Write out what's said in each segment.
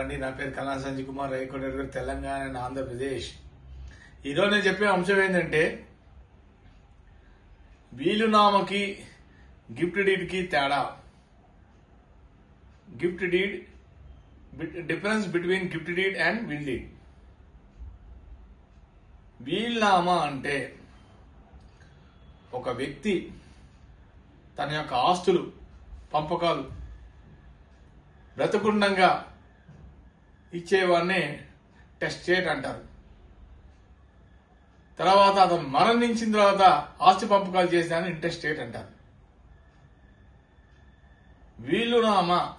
అండి. నా పేరు కళా సంజయ్ కుమార్ రైకోట తెలంగాణ అండ్ ఆంధ్రప్రదేశ్. ఈరోజు నేను చెప్పే అంశం ఏంటంటే వీలునామకి గిఫ్ట్ డీడ్కి తేడా. Gift deed difference between gift deed and will deed. వీలునామా అంటే ఒక వ్యక్తి తన యొక్క ఆస్తులు పంపకాలు బ్రతకుండంగా ఇచ్చేవాడిని టెస్ట్ టెస్టేట్ అంటారు. తర్వాత అతను మరణించిన తర్వాత ఆస్తి పంపకాలు ఇంట్రెస్ట్ డేట్ అంటారు. వీలునామా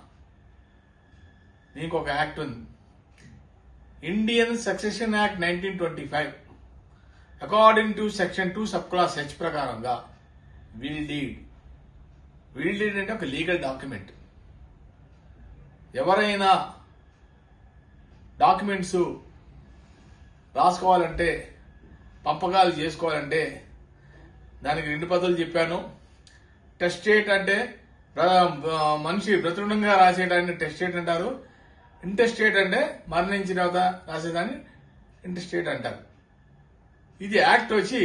నీకు ఒక యాక్ట్ ఉంది. Indian succession act nineteen twenty five. According to section two sub clause H ప్రకారంగా విల్ డీడ్. విల్ డీడ్ అంటే ఒక లీగల్ డాక్యుమెంట్. ఎవరైనా డాక్యుమెంట్స్ రాసుకోవాలంటే పంపకాలు చేసుకోవాలంటే దానికి రెండు పద్ధతులు చెప్పాను. టెస్టేట్ అంటే మనిషి ప్రచురణంగా రాసేదాన్ని టెస్టేట్ అంటారు. ఇంటెస్టేట్ అంటే మరణించిన తర్వాత రాసేదాన్ని ఇంటెస్టేట్ అంటారు. ఇది యాక్ట్ వచ్చి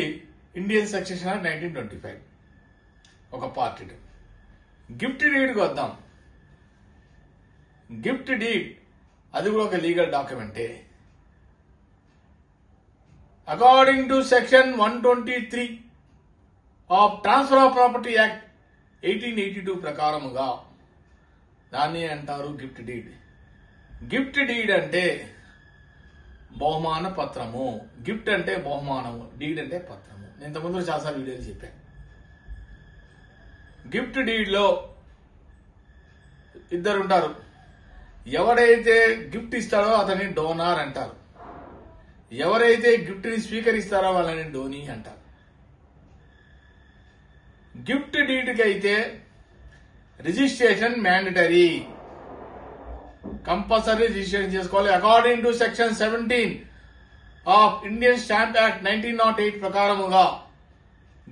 Indian succession of nineteen twenty five. ఒక పార్ట్ గిఫ్ట్ డీడ్కి వద్దాం. గిఫ్ట్ డీడ్ అది కూడా ఒక legal డాక్యుమెంటే. According to section one twenty three of transfer of property act eighteen eighty two ప్రకారముగా దాన్ని అంటారు గిఫ్ట్ డీడ్. గిఫ్ట్ డీడ్ అంటే బహుమాన పత్రము. గిఫ్ట్ అంటే బహుమానము. డీడ్ అంటే పత్రము. నేను ఇంతకుముందు చాలాసార్లు వీడియోలు చెప్పాను. గిఫ్ట్ డీడ్లో ఇద్దరు ఉంటారు ఎవడైతే గిఫ్ట్ ఇస్తాడో అతని డోనార్ అంటారు. ఎవరైతే గిఫ్ట్ని స్వీకరిస్తారో వాళ్ళని డోనీ అంటారు. గిఫ్ట్ డీడ్కి అయితే రిజిస్ట్రేషన్ మ్యాండటరీ. కంపల్సరీ రిజిస్ట్రేషన్ చేసుకోవాలి. According to section seventeen of Indian stamp act nineteen nought eight ప్రకారముగా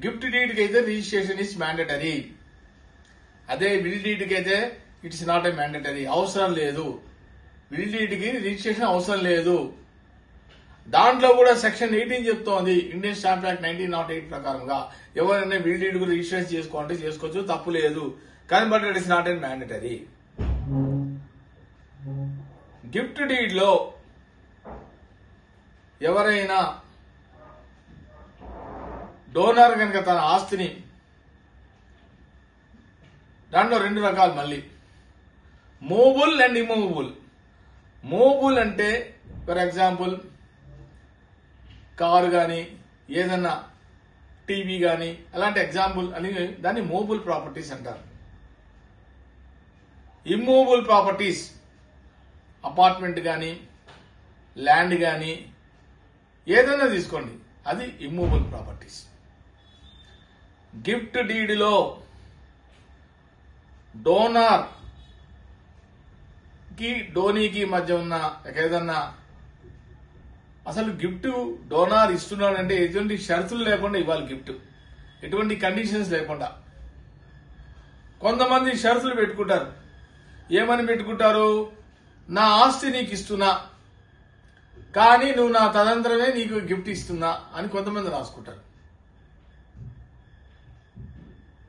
గిఫ్ట్ డీడ్కి అయితే రిజిస్ట్రేషన్ ఇస్ మ్యాండటరీ అదే విల్ డీడ్కి అయితే ఇట్స్ నాట్ ఏ మ్యాండేటరీ అవసరం లేదు. విల్డీడ్కి రిజిస్ట్రేషన్ అవసరం లేదు. దాంట్లో కూడా సెక్షన్ ఎయిటీన్ చెప్తోంది. Indian stamp act nineteen nought eight ప్రకారంగా. ఎవరైనా విల్ కూడా రిజిస్ట్రేషన్ చేసుకోవాలంటే చేసుకోవచ్చు. తప్పు లేదు. కానీ but it is not a mandatory gift డీడ్లో ఎవరైనా డోనర్ కనుక తన ఆస్తిని దాంట్లో రెండు రకాలు మళ్ళీ. మూవబుల్ అండ్ ఇమూవబుల్ మూవబుల్ అంటే ఫర్ ఎగ్జాంపుల్ కారు కానీ ఏదన్నా టీవీ కానీ అలాంటి ఎగ్జాంపుల్ అని దాన్ని మూవబుల్ ప్రాపర్టీస్ అంటారు. ఇమ్మూవబుల్ ప్రాపర్టీస్ అపార్ట్మెంట్ కానీ ల్యాండ్ కానీ ఏదైనా తీసుకోండి. అది ఇమ్మూవబుల్ ప్రాపర్టీస్. గిఫ్ట్ డీడ్లో డోనార్ కి డోనీకి మధ్య ఉన్న ఏదన్నా అసలు గిఫ్ట్ డోనార్ ఇస్తున్నాడంటే ఎటువంటి షరతులు లేకుండా ఇవ్వాలి గిఫ్ట్. ఎటువంటి కండిషన్స్ లేకుండా. కొంతమంది షరతులు పెట్టుకుంటారు. ఏమని పెట్టుకుంటారు? నా ఆస్తి నీకు ఇస్తున్నా. కానీ నువ్వు నా తదంతరమే నీకు గిఫ్ట్ ఇస్తున్నా అని కొంతమంది రాసుకుంటారు.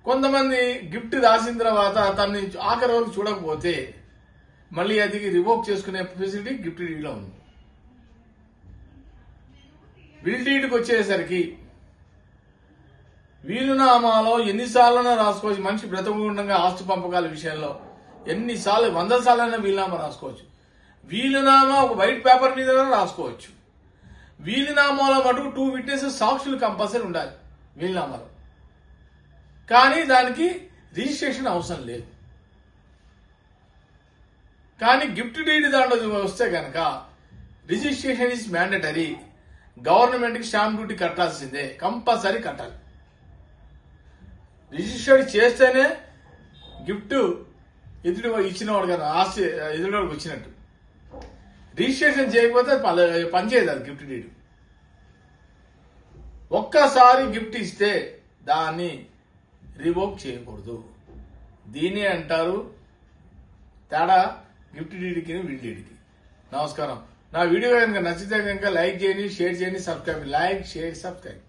కొంతమంది గిఫ్ట్ రాసిన తర్వాత తనని ఆఖరి వరకు చూడకపోతే మళ్ళీ అది రివోక్ చేసుకునే ఫెసిలిటీ గిఫ్ట్ డీడ్లో ఉంది. విల్ డీడ్కి వచ్చేసరికి వీలునామాలో ఎన్నిసార్లైనా రాసుకోవచ్చు. మనిషి బ్రతకుండగా ఆస్తు పంపకాల విషయంలో ఎన్నిసార్లు వంద సార్లైనా వీలునామా రాసుకోవచ్చు. వీలునామా ఒక వైట్ పేపర్ మీద రాసుకోవచ్చు. వీలునామాలో మటుకు టూ విట్నెసెస్ సాక్షులు కంపల్సరీ ఉండాలి వీలునామాలో కానీ దానికి రిజిస్ట్రేషన్ అవసరం లేదు. కానీ గిఫ్ట్ డీడ్ దాంట్లో వస్తే కనుక రిజిస్ట్రేషన్ ఇస్ మ్యాండటరీ గవర్నమెంట్కి స్టాంప్ డ్యూటీ కట్టాల్సిందే. కంపల్సరీ కట్టాలి. రిజిస్టర్డ్ చేస్తేనే గిఫ్ట్ ఎదుటి ఇచ్చినవాడు కదా ఆస్తి ఎదుటివాడికి వచ్చినట్టు. రిజిస్ట్రేషన్ చేయకపోతే పల- పనిచేయదు అది గిఫ్ట్ డీడ్. ఒక్కసారి గిఫ్ట్ ఇస్తే దాన్ని రివోక్ చేయకూడదు. దీన్ని అంటారు తేడా? గిఫ్ట్ డీడీకి విల్ నమస్కారం. నా వీడియో కనుక నచ్చితే కనుక లైక్ చేయండి షేర్ చేయండి సబ్స్క్రైబ్ లైక్ షేర్ సబ్స్క్రైబ్.